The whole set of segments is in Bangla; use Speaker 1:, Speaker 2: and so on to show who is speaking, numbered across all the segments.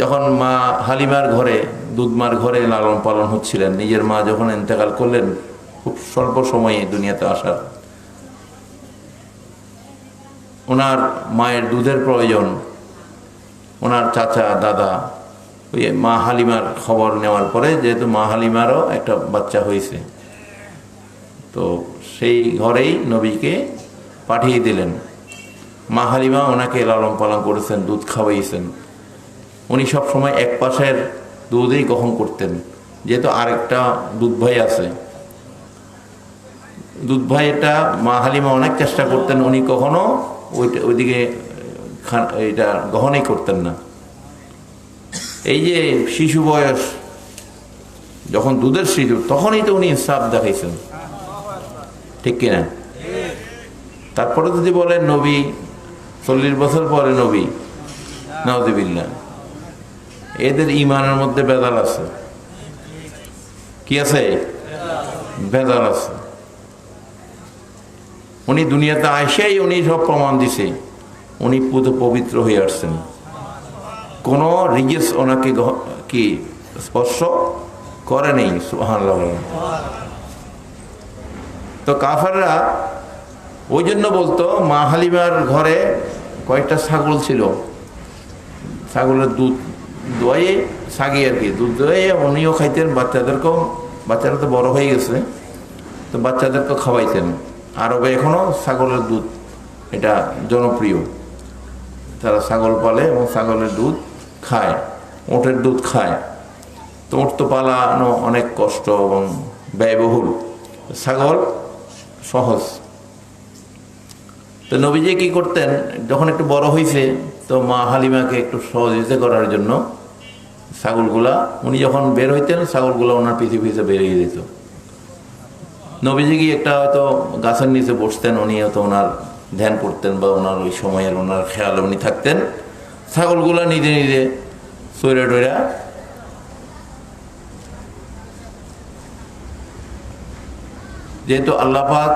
Speaker 1: যখন মা হালিমার ঘরে, দুধমার ঘরে লালন পালন হচ্ছিলেন, নিজের মা যখন ইন্তেকাল করলেন, খুব স্বল্প সময়ে দুনিয়াতে আসার। ওনার মায়ের দুধের প্রয়োজন, ওনার চাচা, দাদা, ওই মা হালিমার খবর নেওয়ার পরে যেহেতু মা হালিমারও একটা বাচ্চা হয়েছে, তো সেই ঘরেই নবীকে পাঠিয়ে দিলেন। মা হালিমা ওনাকে লালন পালন করেছেন, দুধ খাওয়াইছেন। উনি সব সময় এক পাশের দুধেই গ্রহণ করতেন। যেহেতু আরেকটা দুধ ভাই আছে। দুধ ভাই এটা মা হালিমা অনেক চেষ্টা করতেন, উনি কখনো ওইটা, ওইদিকে এটা গ্রহণই করতেন না। এই যে শিশু বয়স, যখন দুধের শিশু, তখনই তো উনি ইনসাফ দেখাইছেন। ঠিক কিনা? তারপরে যদি বলেন নবী, চল্লিশ বছর পরে নবী নাউদিবিল্লা এদের ইমানের মধ্যে বেদাল আছে। কি আছে? বেদাল আছে। উনি দুনিয়াতে আইসাই উনি সব প্রমাণ দিছে। উনি পুত পবিত্র হয়ে আসছেন। কোন রিজেস ওনাকে কি, স্পর্শ করে নেই তো কাফাররা ওই জন্য বলতো, মা হালিমার ঘরে কয়েকটা ছাগল ছিল। ছাগলের দুধ দোয়ে ছাগি আর কি। দুধ দোয়ে উনিও খাইতেন, বাচ্চাদেরকেও বাচ্চারা তো বড় হয়ে গেছে, তো বাচ্চাদেরকেও খাওয়াইতেন। আরবে এখনও ছাগলের দুধ, এটা জনপ্রিয়। তারা ছাগল পালে এবং ছাগলের দুধ খায়, ওটের দুধ খায়। তো ওট তো পালানো অনেক কষ্ট এবং ব্যয়বহুল। ছাগল সহজ। তো নবীজি কী করতেন? যখন একটু বড় হয়েছে তো মা হালিমাকে একটু সহযোগিতা করার জন্য ছাগলগুলা, উনি যখন বের হইতেন, ছাগলগুলা ওনার পিছিয়ে পিছিয়ে বেরিয়ে যেত। নবীজি কি একটা হয়তো গাছের নিচে বসতেন, উনি হয়তো ওনার ধ্যান করতেন বা ওনার ওই সময়ের ওনার খেয়াল উনি থাকতেন। ছাগলগুলা নিজে নিজে সৈরা টৈরা যেহেতু আল্লাহ পাক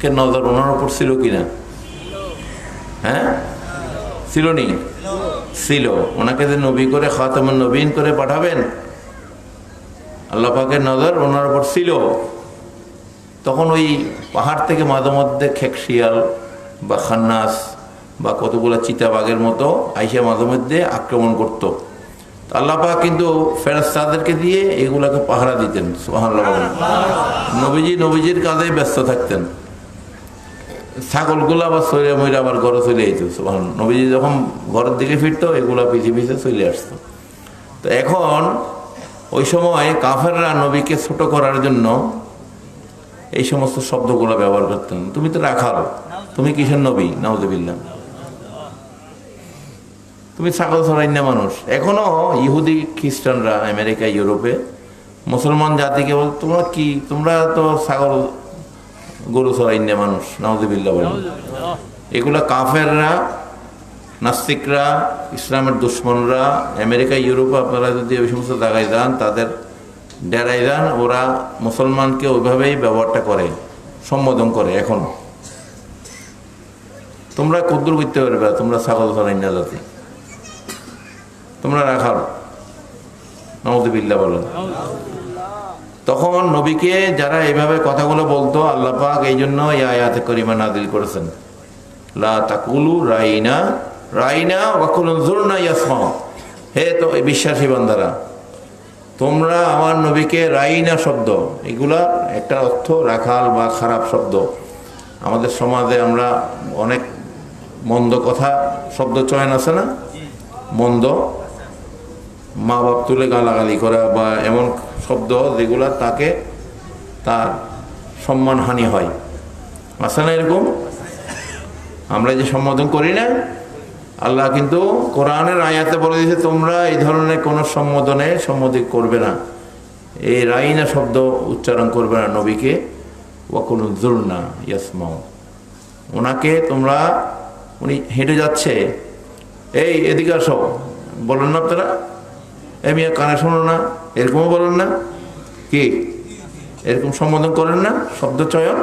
Speaker 1: কে নজর ওনার উপর ছিল কিনা? হ্যাঁ? ছিল নি? ছিল। ওনাকে যে নবী করে, খাতামুন নবীন করে পাঠাবেন, আল্লাহ পাকের নজর ওনার উপর ছিল। তখন ওই পাহাড় থেকে মাঝে মধ্যে খেকশিয়াল বা খান্নাস বা কতগুলো চিতাবাগের মতো আইসা মাঝে মধ্যে আক্রমণ করত। আল্লাহ পাক কিন্তু ফেরস্তাদেরকে দিয়ে এগুলাকে পাহারা দিতেন বলেন। নবীজি নবীজির কাজে ব্যস্ত থাকতেন। ছাগলগুলা আবার সরে মইরা আবার ঘরে চলে যেত নবীজি যখন ঘরের দিকে ফিরতো, এগুলা পিছিয়ে পিছিয়ে চলে আসতো। তো এখন, ওই সময় কাফেররা নবীকে ছোট করার জন্য এই সমস্ত শব্দগুলো ব্যবহার করতেন। তুমি তো রাখাল, তুমি কিসের নবী? নাউজবিল্লা তুমি ছাগল ছড়াই না মানুষ। এখনও ইহুদি খ্রিস্টানরা, আমেরিকা, ইউরোপে, মুসলমান জাতিকে বল, তোমরা কি, তোমরা তো ছাগল গরু না মানুষ নাউজবিল্লা বলেন এগুলা কাফেররা, নাস্তিকরা, ইসলামের দুশ্মনরা, আমেরিকা, ইউরোপে, আপনারা যদি ওই সমস্ত জায়গায় যান, তাদের ডেরাই যান, ওরা মুসলমানকে ওইভাবেই ব্যবহারটা করে, সম্বোধন করে এখন। তোমরা কদ্দুর করতে পারবে, তোমরা ছাগল ছড়াই না জাতি। তোমরা রাখাল নমদুবিল্লা বলেন। তখন নবীকে যারা এইভাবে কথাগুলো বলতো, আল্লাহ পাক এই জন্য এই আয়াতে করিমা নাদিল করেছেন। লা তাকুলু রাইনা রাইনা ওয়াকুলু জুরনা ইয়াসমাউ হে তো বিশ্বাসী বান্দারা, তোমরা আমার নবীকে রাইনা শব্দ, এগুলা একটা অর্থ রাখাল বা খারাপ শব্দ। আমাদের সমাজে আমরা অনেক মন্দ কথা, শব্দ চয়ন আছে না? মন্দ। মা বাপ তুলে গালাগালি করা বা এমন শব্দ যেগুলা তাকে তার সম্মানহানি হয়। আছে না এরকম? আমরা যে সম্বোধন করি না, আল্লাহ কিন্তু কোরআনের আয়াতে বলে দিয়েছে, তোমরা এই ধরনের কোনো সম্বোধনে সম্বোধি করবে না। এই রাইনা শব্দ উচ্চারণ করবে না নবীকে। ও কোনো জোর না ইয়াসমাও ওনাকে তোমরা, উনি হেঁটে যাচ্ছে। এই এদিকে আসো। বলেন না আপনারা। এমনি কানে শোনো না এরকমও বলেন না। কি? এরকম সম্বোধন করেন না শব্দ চয়ন।